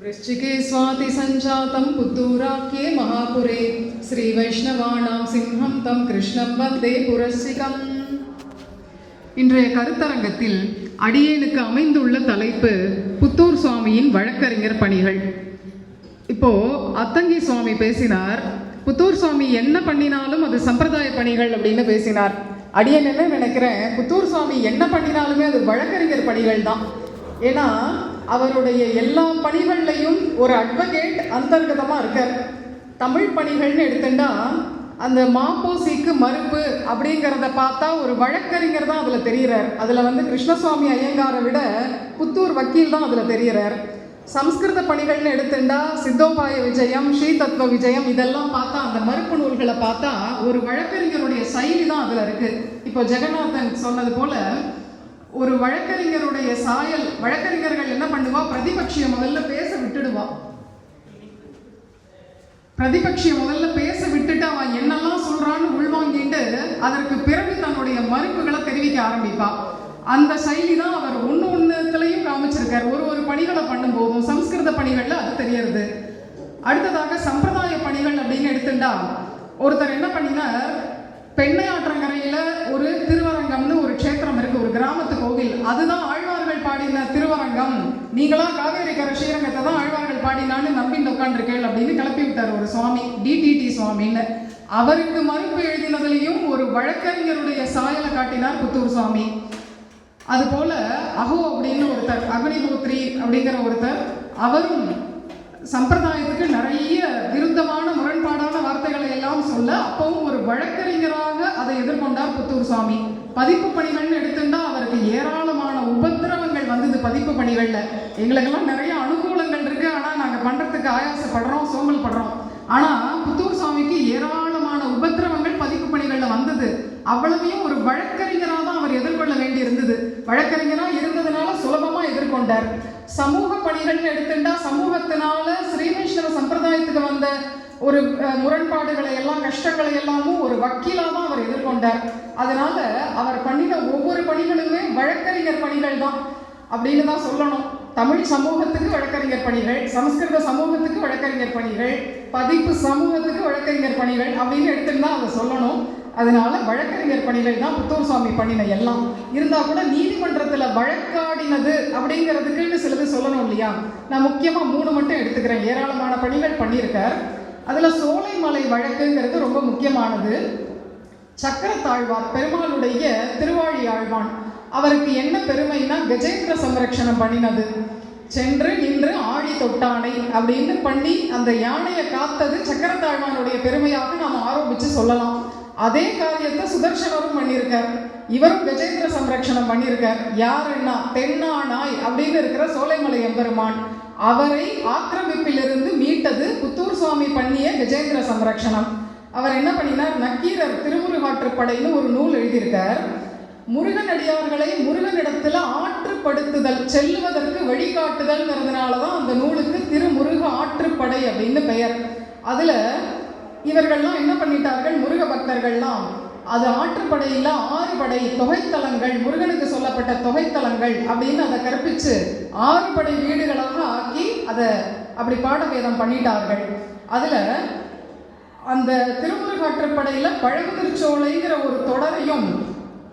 वृश्चिके स्वाति सञ्जातं पुत्तूराख्ये महापुरे श्रीवैष्णवाणां सिंहं तं कृष्णं वन्दे पुरस्सिकम् இன்றைய கருத்தரங்கத்தில் அடியேனுக்கு அமைந்துள்ள தலைப்பு புத்தூர் சுவாமியின் வழக்கறிஞர் பணிகள் இப்போ அத்தங்கி சுவாமி பேசினார் புத்தூர் சுவாமி என்ன பண்ணினாலும் அது சம்பிரதாய பணிகள் அப்படின்னு பேசினார் அடியேன் என்ன நினைக்கிறேன் புத்தூர் சுவாமி என்ன பண்ணினாலுமே அது வழக்கறிஞர் பணிகள் தான் ஏன்னா அவருடைய எல்லா பணிகள்லையும் ஒரு அட்வொகேட் அந்தர்கதமாக இருக்கார். தமிழ் பணிகள்னு எடுத்துட்டா அந்த மாப்போசிக்கு மறுப்பு அப்படிங்கிறத பார்த்தா ஒரு வழக்கறிஞர் தான் அதில் தெரிகிறார் அதில் வந்து கிருஷ்ணசுவாமி ஐயங்காரை விட புத்தூர் வக்கீல் தான் அதில் தெரிகிறார் சம்ஸ்கிருத பணிகள்னு எடுத்துட்டா சித்தோபாய விஜயம் ஸ்ரீ தத்துவ விஜயம் இதெல்லாம் பார்த்தா அந்த மறுப்பு நூல்களை பார்த்தா ஒரு வழக்கறிஞருடைய சைலி தான் அதில் இருக்குது இப்போ ஜெகநாதன் சொன்னது போல் ஒரு வழக்கறிஞருடைய சாயல் வழக்கறிஞர்கள் என்ன பண்ணுவா? பிரதிபக்ஷிய முதல்ல பேச விட்டுடுவா. பிரதிபக்ஷிய முதல்ல பேச விட்டுட்டு அவன் என்னெல்லாம் சொல்றான்னு உள்வாங்கிட்டு அதற்கு பிறகு தன்னுடைய மறுப்புகளை தெரிவிக்க ஆரம்பிப்பா. அந்த சைலி தான் அவர் ஒன்று ஒன்றுத்துலையும் காமிச்சிருக்கார். ஒரு ஒரு பணிகளை பண்ணும்போதும் சம்ஸ்கிருத பணிகளில் அது தெரியறது. அடுத்ததாக சம்பிரதாய பணிகள் அப்படின்னு எடுத்துட்டா ஒருத்தர் என்ன பண்ணினார்? பெண்ணையாற்றங்கரையில் ஒரு திருவரங்கம்னு க்ஷேத்திரம் இருக்கு ஒரு கிராமத்து கோவில். அதுதான் ஆழ்வார்கள் பாடின திருவரங்கம். நீங்களாம் காவேரி கரை ஸ்ரீரங்கத்தை தான் ஆழ்வார்கள் பாடினான்னு நம்பின்னு உட்காந்துருக்கேள் அப்படின்னு கிளப்பி விட்டார் ஒரு சுவாமி டிடிடி சுவாமின்னு. அவருக்கு மறுப்பு எழுதினதுலையும் ஒரு வழக்கறிஞருடைய சாயலை காட்டினார் புத்தூர் சுவாமி. அதுபோல அகோ அப்படின்னு ஒருத்தர் அக்னிஹோத்ரி அப்படிங்கிற ஒருத்தர் அவரும் சம்பிரதாயத்துக்கு நிறைய விருத்தமான முரண்பாடான வார்த்தைகளை எல்லாம் சொல்ல அப்பவும் ஒரு வழக்கறிஞராக அதை எதிர்கொண்டார் புத்தூர் சுவாமி. பதிப்பு பணிகள்னு எடுத்துட்டா அவருக்கு ஏராளமான உபத்திரவங்கள் வந்தது பதிப்பு பணிகள்ல. எங்களுக்கெல்லாம் நிறைய அனுகூலங்கள் இருக்கு. ஆனா நாங்க பண்றதுக்கு ஆயாசப்படுறோம் சோம்பல் படுறோம் ஆனா புத்தூர் சுவாமிக்கு ஏராளமான உபத்திரவங்கள் பதிப்பு பணிகள்ல வந்தது. அவ்வளவையும் ஒரு வழக்கறிஞராக தான் அவர் எதிர்கொள்ள வேண்டி இருந்தது வழக்கறிஞரா இருந்ததுனால சுலபமா எதிர்கொண்டார். சமூக பணிகள்னு எடுத்துட்டா சமூகத்தினால ஸ்ரீமேஸ்வர சம்பிரதாயத்துக்கு வந்த ஒரு முரண்பாடுகளை எல்லாம் கஷ்டங்களை எல்லாமும் ஒரு வக்கீலாக தான் அவர் எதிர்கொண்டார். அதனால அவர் பண்ணின ஒவ்வொரு பணிகளுமே வழக்கறிஞர் பணிகள் தான் அப்படின்னு தான் சொல்லணும். தமிழ் சமூகத்துக்கு வழக்கறிஞர் பணிகள் சமஸ்கிருத சமூகத்துக்கு வழக்கறிஞர் பணிகள் பதிப்பு சமூகத்துக்கு வழக்கறிஞர் பணிகள் அப்படின்னு எடுத்துருந்தா அதை சொல்லணும். அதனால வழக்கறிஞர் பணிகள் தான் புத்தூர் சுவாமி பண்ணின எல்லாம். இருந்தால் கூட நீதிமன்றத்தில் வழக்காடினது அப்படிங்கிறதுக்குன்னு சிலது சொல்லணும் இல்லையா? நான் முக்கியமாக மூணு மட்டும் எடுத்துக்கிறேன். ஏராளமான பணிகள் பண்ணியிருக்கார். அதில் சோலைமலை வழக்குங்கிறது ரொம்ப முக்கியமானது. சக்கரத்தாழ்வார் பெருமாளுடைய திருவாழி ஆழ்வான். அவருக்கு என்ன பெருமைனா கஜேந்திர சம்ரக்ஷணம் பண்ணினது. சென்று நின்று ஆழி தொட்டானை அப்படின்னு பண்ணி அந்த யானையை காத்தது சக்கரத்தாழ்வானுடைய பெருமையாக நாம் ஆரோபித்து சொல்லலாம். அதே காரியத்தை சுதர்சனரும் பண்ணியிருக்கார். இவரும் கஜேந்திர சம்ரக்ஷணம் பண்ணியிருக்கார். யாருன்னா தென்னா நாய் அப்படின்னு இருக்கிற சோலைமலை எம்பெருமான். அவரை ஆக்கிரமிப்பிலிருந்து மீட்டது புத்தூர் சுவாமி பண்ணிய கஜேந்திர சம்ரக்ஷணம். அவர் என்ன பண்ணினார்? நக்கீரர் திருமுருகாற்றுப்படைன்னு ஒரு நூல் எழுதியிருக்கார். முருகன் அடியார்களை ஆற்றுப்படுத்துதல் செல்லுவதற்கு வழிகாட்டுதல்ங்கிறதுனால தான் அந்த நூலுக்கு திருமுருக ஆற்றுப்படை அப்படின்னு பெயர். அதில் இவர்கள்லாம் என்ன பண்ணிட்டார்கள்? முருக பக்தர்கள்லாம் அது ஆற்றுப்படையில் ஆறு படை தொகைத்தலங்கள் முருகனுக்கு சொல்லப்பட்ட தொகைத்தலங்கள் அப்படின்னு அதை கற்பிச்சு ஆறு படை வீடுகளாக ஆக்கி அதை அப்படி பாடவேதம் பண்ணிட்டார்கள். அதில் அந்த திருமுருகாற்றுப்படையில் பழகுதிர்ச்சோலைங்கிற ஒரு தொடரையும்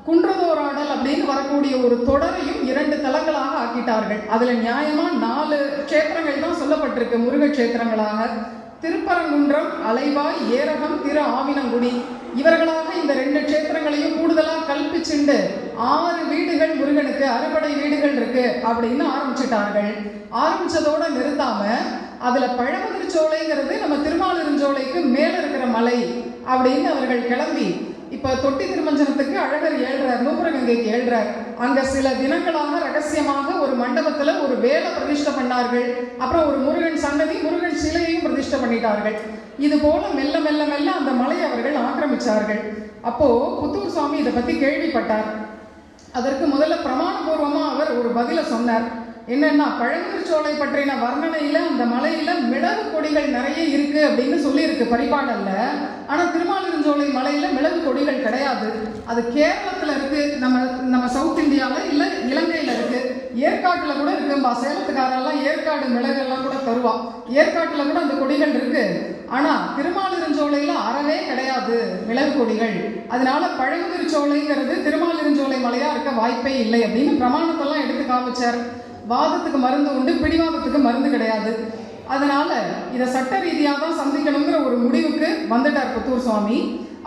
குன்றதோராடல் அப்படின்னு வரக்கூடிய ஒரு தொடரையும் இரண்டு தலங்களாக ஆக்கிட்டார்கள். அதில் நியாயமாக நாலு க்ஷேத்திரங்கள் தான் சொல்லப்பட்டிருக்கு முருக க்ஷேத்திரங்களாக. திருப்பரங்குன்றம் அலைவாய் ஏரகம் திரு ஆவினங்குடி. இவர்களாக இந்த ரெண்டு க்ஷேத்திரங்களையும் கூடுதலாக கல்பிச்சுண்டு ஆறு வீடுகள் முருகனுக்கு அறுபடை வீடுகள் இருக்கு அப்படின்னு ஆரம்பிச்சிட்டார்கள். ஆரம்பிச்சதோட நிறுத்தாம அதுல பழமுதிர்ச்சோலைங்கிறது நம்ம திருமாலிருஞ்சோலைக்கு மேல இருக்கிற மலை அப்படின்னு அவர்கள் கிளம்பி இப்ப தொட்டி திருமஞ்சனத்துக்கு அழகர் ஏழ்றார் நூபுரகங்கைக்கு ஏழ்றார். அங்க சில தினங்களாக ரகசியமாக ஒரு மண்டபத்துல ஒரு வேலை பிரதிஷ்டை பண்ணார்கள். அப்புறம் ஒரு முருகன் சன்னதி முருகன் சிலையையும் பிரதிஷ்டை பண்ணிட்டார்கள். இது போல மெல்ல மெல்ல மெல்ல அந்த மலையை அவர்கள் ஆக்கிரமிச்சார்கள். அப்போ புத்தூர் சுவாமி இதை பத்தி கேள்விப்பட்டார். அதற்கு முதல்ல பிரமாணபூர்வமா அவர் ஒரு பதில சொன்னார். என்னன்னா பழங்குதிர்ச்சோலை பற்றின வர்ணனையில் அந்த மலையில் மிளகு கொடிகள் நிறைய இருக்குது அப்படின்னு சொல்லியிருக்கு பரிபாடலில். ஆனால் திருமாலிருஞ்சோலை மலையில் மிளகு கொடிகள் கிடையாது. அது கேரளத்தில் இருக்குது நம்ம நம்ம சவுத் இந்தியாவில் இல்லை இலங்கையில் இருக்குது ஏற்காட்டில் கூட இருக்கும்பா சேலத்துக்காரெல்லாம் ஏற்காடு மிளகு எல்லாம் கூட தருவான் ஏற்காட்டில் கூட அந்த கொடிகள் இருக்குது ஆனால் திருமாலிருஞ்சோலையில் அறவே கிடையாது மிளகு கொடிகள் அதனால பழமுதிர்ச்சோலைங்கிறது திருமாலிருஞ்சோலை மலையாக இருக்க வாய்ப்பே இல்லை அப்படின்னு பிரமாணத்தெல்லாம் எடுத்து காமிச்சார். வாதத்துக்கு மருந்து உண்டு பிடிவாதத்துக்கு மருந்து கிடையாது. அதனால இதை சட்ட ரீதியாக தான் சந்திக்கணுங்கிற ஒரு முடிவுக்கு வந்துட்டார் புத்தூர் சுவாமி.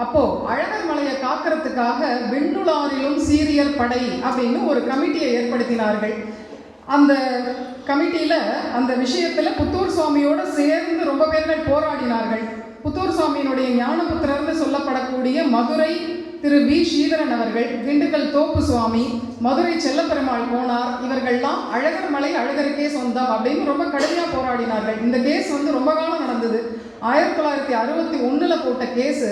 அப்போ அழகர் மலையை காக்கிறதுக்காக வெண்டுலாரிலும் சீரியர் படை அப்படின்னு ஒரு கமிட்டியை ஏற்படுத்தினார்கள். அந்த கமிட்டியில அந்த விஷயத்துல புத்தூர் சுவாமியோட சேர்ந்து ரொம்ப பேர்கள் போராடினார்கள். புத்தூர் சுவாமியினுடைய ஞானபுத்திரர்னு சொல்லப்படக்கூடிய மதுரை திரு வி. ஸ்ரீதரன் அவர்கள் திண்டுக்கல் தோப்பு சுவாமி மதுரை செல்லப்பெருமாள் போனார். இவர்கள்லாம் அழகர் மலை அழகருக்கே சொந்தம் அப்படின்னு ரொம்ப கடுமையாக போராடினார்கள். இந்த கேஸ் வந்து ரொம்ப காலம் நடந்தது. ஆயிரத்தி தொள்ளாயிரத்தி அறுபத்தி ஒன்றில் போட்ட கேஸு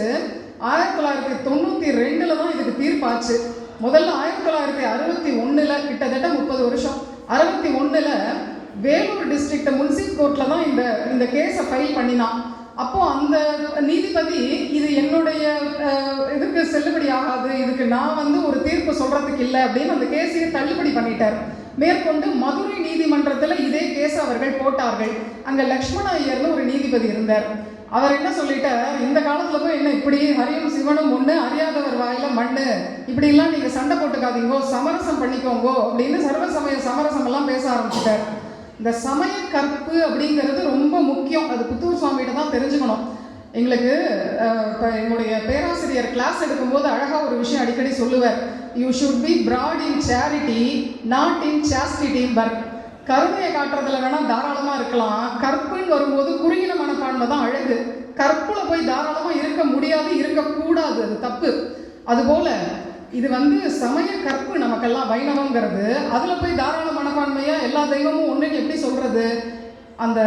ஆயிரத்தி தொள்ளாயிரத்தி தொண்ணூற்றி ரெண்டில் தான் இதுக்கு தீர்ப்பாச்சு. முதல்ல ஆயிரத்தி தொள்ளாயிரத்தி அறுபத்தி ஒன்றில் கிட்டத்தட்ட முப்பது வருஷம். அறுபத்தி ஒன்றில் வேலூர் டிஸ்ட்ரிக்ட் முன்சிப் கோர்ட்டில் தான் இந்த இந்த கேஸை ஃபைல் பண்ணினான். அப்போ அந்த நீதிபதி இது என்னுடைய இதுக்கு செல்லுபடி ஆகாது. இதுக்கு நான் வந்து ஒரு தீர்ப்பு சொல்றதுக்கு இல்லை. அப்படின்னு அந்த கேஸையே தள்ளுபடி பண்ணிட்டார். மேற்கொண்டு மதுரை நீதிமன்றத்தில் இதே கேஸ் அவர்கள் போட்டார்கள். அங்க லக்ஷ்மண ஐயர்னு ஒரு நீதிபதி இருந்தார். அவர் என்ன சொல்லிட்டார்? இந்த காலத்துல போய் என்ன இப்படி ஹரியும் சிவனும் ஒண்ணு அறியாதவர் வாயில மண்ணு. இப்படி எல்லாம் நீங்க சண்டை போட்டுக்காதீங்கோ சமரசம் பண்ணிக்கோங்கோ அப்படின்னு சர்வசமய சமரசம் எல்லாம் பேச ஆரம்பிச்சிட்டார். இந்த சமய கற்பு அப்படிங்கிறது ரொம்ப முக்கியம். அது புத்தூர் சுவாமிகிட்ட தான் தெரிஞ்சுக்கணும். எங்களுக்கு இப்போ எங்களுடைய பேராசிரியர் கிளாஸ் எடுக்கும்போது அழகாக ஒரு விஷயம் அடிக்கடி சொல்லுவார். You should be broad in charity not in chastity per கருணையை காட்டுறதுல வேணால் தாராளமாக இருக்கலாம். கற்புன்னு வரும்போது குறுகின மனப்பான்மை தான் அழகு. கற்புல போய் தாராளமாக இருக்க முடியாது இருக்கக்கூடாது. அது தப்பு. அதுபோல இது வந்து சமய கற்பு நமக்கெல்லாம் வைணவங்கிறது. அதில் போய் தாராள மனப்பான்மையாக எல்லா தெய்வமும் ஒன்றுன்னு எப்படி சொல்கிறது அந்த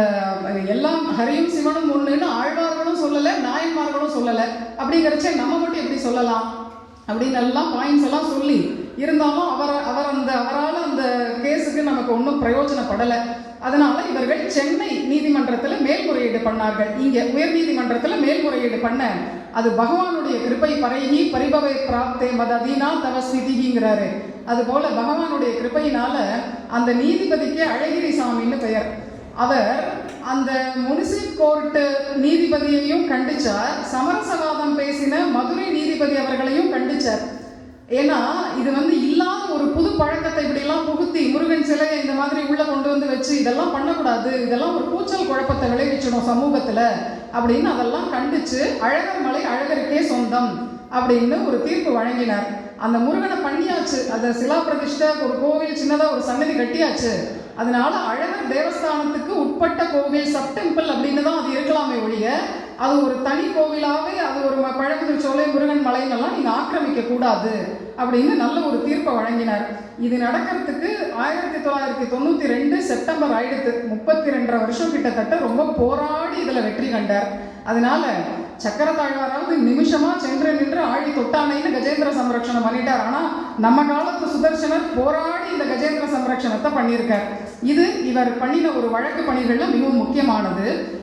எல்லாம் ஹரியும் சிவனும் ஒன்றுன்னு ஆழ்வார்களும் சொல்லலை நாயன்மார்களும் சொல்லலை. அப்படிங்கிறச்சே நம்ம மட்டும் எப்படி சொல்லலாம்? அப்படின்னு எல்லாம் பாயிண்ட்ஸ் எல்லாம் சொல்லி இருந்தாலும் அவர் அவர் அந்த அவரால் அந்த கேஸுக்கு நமக்கு ஒன்றும் பிரயோஜனப்படலை. அதனால இவர்கள் சென்னை நீதிமன்றத்தில் மேல்முறையீடு பண்ணார்கள். இங்கே உயர் நீதிமன்றத்தில் மேல்முறையீடு பண்ண அது பகவானுடைய கிருப்பை பரைகி பரிபவை பிராப்தே மததீனா தவ ஸ்திதிங்கிறாரு அதுபோல பகவானுடைய கிருப்பையினால அந்த நீதிபதிக்கு அழகிரி சாமின்னு பெயர். அவர் அந்த முனிசிப் கோர்ட் நீதிபதியையும் கண்டிச்சார். சமரசவாதம் பேசின மதுரை நீதிபதி அவர்களையும் கண்டிச்சார். ஏன்னா இது வந்து இல்லாத ஒரு புது பழக்கத்தை இப்படிலாம் புகுத்தி முருகன் சிலையை இந்த மாதிரி உள்ள கொண்டு இதெல்லாம் பண்ணக்கூடாது இதெல்லாம் ஒரு கூச்சல் குழப்பத்தை விளைவிச்சிடும் சமூகத்தில் அப்படின்னு அதெல்லாம் கண்டிச்சு அழகர் மலை அழகருக்கே சொந்தம் அப்படின்னு ஒரு தீர்ப்பு வழங்கினார். அந்த முருகனை பண்ணியாச்சு அந்த சிலா பிரதிஷ்டை ஒரு கோவில் சின்னதாக ஒரு சன்னதி கட்டியாச்சு. அதனால அழகர் தேவஸ்தானத்துக்கு உட்பட்ட கோவில் சப் டெம்பிள் அப்படின்னு தான் அது இருக்கலாமே ஒழிய அது ஒரு தனி கோவிலாகவே அது ஒரு ம- பழமுதிர் சோலை முருகன் மலைன்னெல்லாம் நீங்கள் ஆக்கிரமிக்க கூடாது அப்படின்னு நல்ல ஒரு தீர்ப்பை வழங்கினார். இது நடக்கிறதுக்கு ஆயிரத்தி தொள்ளாயிரத்தி தொண்ணூத்தி ரெண்டு செப்டம்பர் ஆயிடுத்து முப்பத்தி ரெண்டரை வருஷம் கிட்டத்தட்ட ரொம்ப போராடி இதுல வெற்றி கண்டார். அதனால சக்கரத்தாழ்வாராவது நிமிஷமா சென்று நின்று ஆழி தொட்டானைன்னு கஜேந்திர சம்ரக்ஷணம் பண்ணிட்டார். ஆனா நம்ம காலத்து சுதர்சனர் போராடி இந்த கஜேந்திர சம்ரக்ஷணத்தை பண்ணியிருக்கார். இது இவர் பண்ணின ஒரு வழக்கு பணிகள்ல மிகவும் முக்கியமானது.